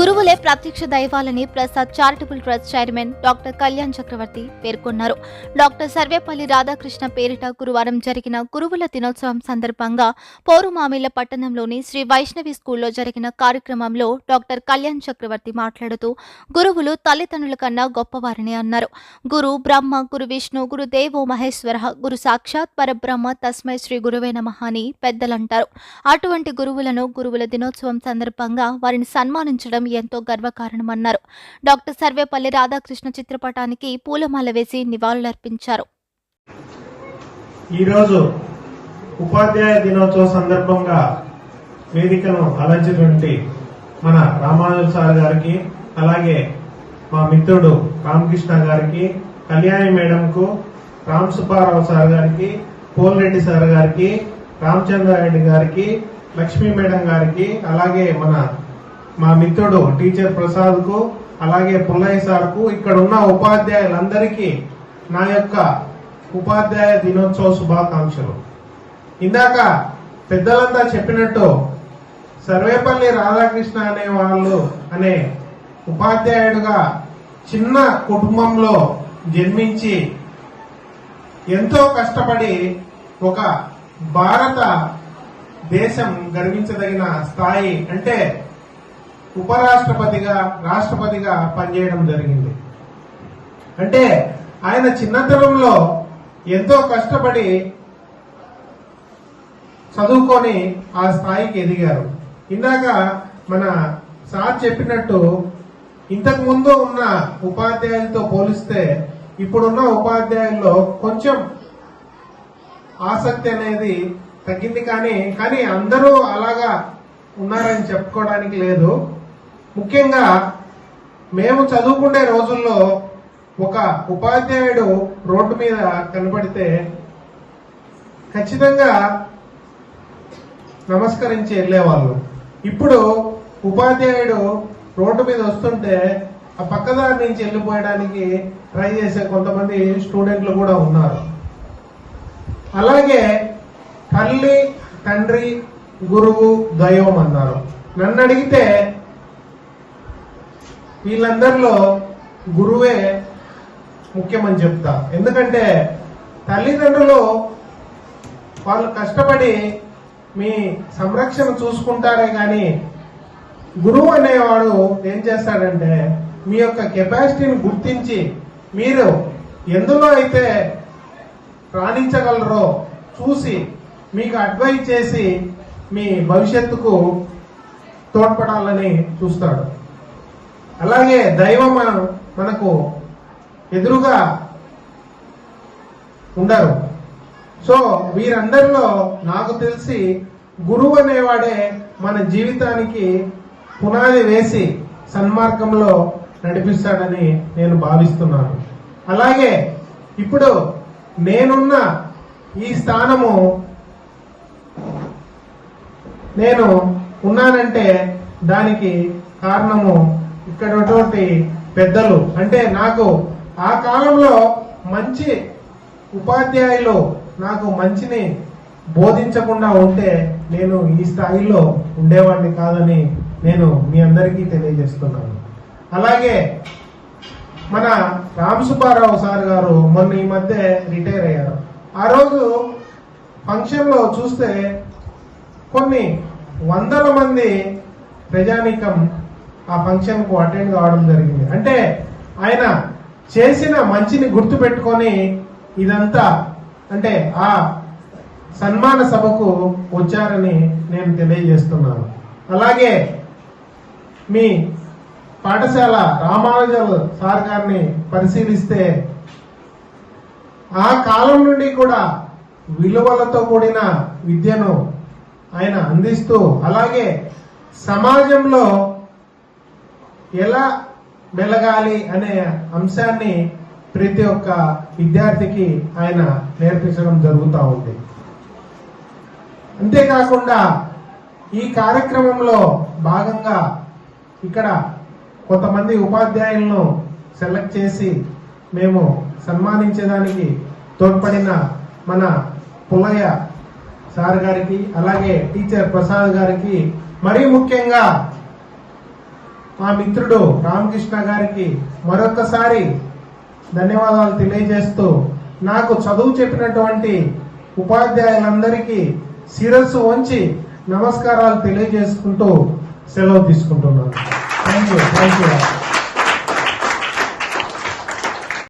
గురువులే ప్రత్యక్ష దైవాలని Prasad charitable trust chairman doctor Kalyan Chakravarthy పేర్కొన్నారు. Doctor Sarvepalli Radhakrishna పేరిట గురువారం జరిగిన గురువుల దినోత్సవం సందర్భంగా పౌరుమామిల పట్టణంలోని శ్రీ వైష్ణవి స్కూల్లో జరిగిన కార్యక్రమంలో డాక్టర్ కళ్యాణ్ చక్రవర్తి మాట్లాడుతూ గురువులు తల్లిదండ్రుల కన్నా గొప్పవారని అన్నారు. గురు బ్రహ్మ గురు విష్ణు గురు దేవో మహేశ్వర గురు సాక్షాత్ పరబ్రహ్మ తస్మై శ్రీ గురువే నమః అని పెద్దలంటారు. అటువంటి గురువులను గురువుల దినోత్సవం సందర్భంగా వారిని సన్మానించడం ఎంతో గర్వకారణమన్నారు. డాక్టర్ సర్వేపల్లి రాధాకృష్ణ చిత్రపటానికి పూలమాల వేసి నివాళులర్పించారు. ఈరోజు ఉపాధ్యాయ దినోత్సవ సందర్భంగా వేదికను అలంచినటువంటి మన రామానుజు సార్ గారికి అలాగే మా మిత్రుడు రామకృష్ణ గారికి కళ్యాణి మేడంకు రామ్ సుబ్బారావు సార్ గారికి పోల్రెడ్డి సార్ గారికి రామచంద్రారెడ్డి గారికి లక్ష్మీ మేడం గారికి అలాగే మన మా మిత్రుడు టీచర్ ప్రసాద్కు అలాగే పుల్లయ్య సార్కు ఇక్కడ ఉన్న ఉపాధ్యాయులందరికీ నా యొక్క ఉపాధ్యాయ దినోత్సవ శుభాకాంక్షలు. ఇందాక పెద్దలంతా చెప్పినట్టు సర్వేపల్లి రాధాకృష్ణ అనే వాళ్ళు అనే ఉపాధ్యాయుడుగా చిన్న కుటుంబంలో జన్మించి ఎంతో కష్టపడి ఒక భారత దేశం గర్వించదగిన స్థాయి అంటే ఉపరాష్ట్రపతిగా రాష్ట్రపతిగా పనిచేయడం జరిగింది. అంటే ఆయన చిన్నతనంలో ఎంతో కష్టపడి చదువుకొని ఆ స్థాయికి ఎదిగారు. ఇందాక మన సార్ చెప్పినట్టు ఇంతకు ముందు ఉన్న ఉపాధ్యాయులతో పోలిస్తే ఇప్పుడున్న ఉపాధ్యాయుల్లో కొంచెం ఆసక్తి అనేది తగ్గింది కానీ కానీ అందరూ అలాగా ఉన్నారని చెప్పుకోవడానికి లేదు. ముఖ్యంగా మేము చదువుకునే రోజుల్లో ఒక ఉపాధ్యాయుడు రోడ్డు మీద కనబడితే ఖచ్చితంగా నమస్కరించి వెళ్ళేవాళ్ళు. ఇప్పుడు ఉపాధ్యాయుడు రోడ్డు మీద వస్తుంటే ఆ పక్కదారి నుంచి వెళ్ళిపోయడానికి ట్రై చేసే కొంతమంది స్టూడెంట్లు కూడా ఉన్నారు. అలాగే తల్లి తండ్రి గురువు దైవం అన్నారు. నన్ను అడిగితే వీళ్ళందరిలో గురువే ముఖ్యమని చెప్తా. ఎందుకంటే తల్లిదండ్రులు వాళ్ళు కష్టపడి మీ సంరక్షణ చూసుకుంటారే కానీ గురువు అనేవాడు ఏం చేస్తాడంటే మీ యొక్క కెపాసిటీని గుర్తించి మీరు ఎందులో అయితే రాణించగలరో చూసి మీకు అడ్వైజ్ చేసి మీ భవిష్యత్తుకు తోడ్పడాలని చూస్తాడు. అలాగే దైవం మనం మనకు ఎదురుగా ఉండరు. సో వీరందరిలో నాకు తెలిసి గురువు అనేవాడే మన జీవితానికి పునాది వేసి సన్మార్గంలో నడిపిస్తాడని నేను భావిస్తున్నాను. అలాగే ఇప్పుడు నేనున్న ఈ స్థానము నేను ఉన్నానంటే దానికి కారణము ఇక్కడ ఉన్నటువంటి పెద్దలు. అంటే నాకు ఆ కాలంలో మంచి ఉపాధ్యాయులు నాకు మంచిని బోధించకుండా ఉంటే నేను ఈ స్థాయిలో ఉండేవాడిని కాదని నేను మీ అందరికీ తెలియజేస్తున్నాను. అలాగే మన రామ్ సుబ్బారావు సార్ గారు మొన్న ఈ మధ్య రిటైర్ అయ్యారు. ఆ రోజు ఫంక్షన్లో చూస్తే కొన్ని వందల మంది ప్రజానీకం ఆ ఫంక్షన్కు అటెండ్ కావడం జరిగింది. అంటే ఆయన చేసిన మంచిని గుర్తు పెట్టుకొని ఇదంతా అంటే ఆ సన్మాన సభకు వచ్చారని నేను తెలియజేస్తున్నాను. అలాగే మీ పాఠశాల రామానుజల్ సార్ గారిని పరిశీలిస్తే ఆ కాలం నుండి కూడా విలువలతో కూడిన విద్యను ఆయన అందిస్తూ అలాగే సమాజంలో ఎలా మెలగాలి అనే అంశాన్ని ప్రతి ఒక్క విద్యార్థికి ఆయన నేర్పించడం జరుగుతూ ఉంది. అంతేకాకుండా ఈ కార్యక్రమంలో భాగంగా ఇక్కడ కొంతమంది ఉపాధ్యాయులను సెలెక్ట్ చేసి మేము సన్మానించేదానికి తోడ్పడిన మన పుల్లయ్య సార్ గారికి అలాగే టీచర్ ప్రసాద్ గారికి మరీ ముఖ్యంగా మా మిత్రుడు రామకృష్ణ గారికి మరొకసారి ధన్యవాదాలు తెలియజేస్తూ నాకు చదువు చెప్పినటువంటి ఉపాధ్యాయులందరికీ శిరస్సు వంచి నమస్కారాలు తెలియజేసుకుంటూ సెలవు తీసుకుంటున్నాను. Thank you thank you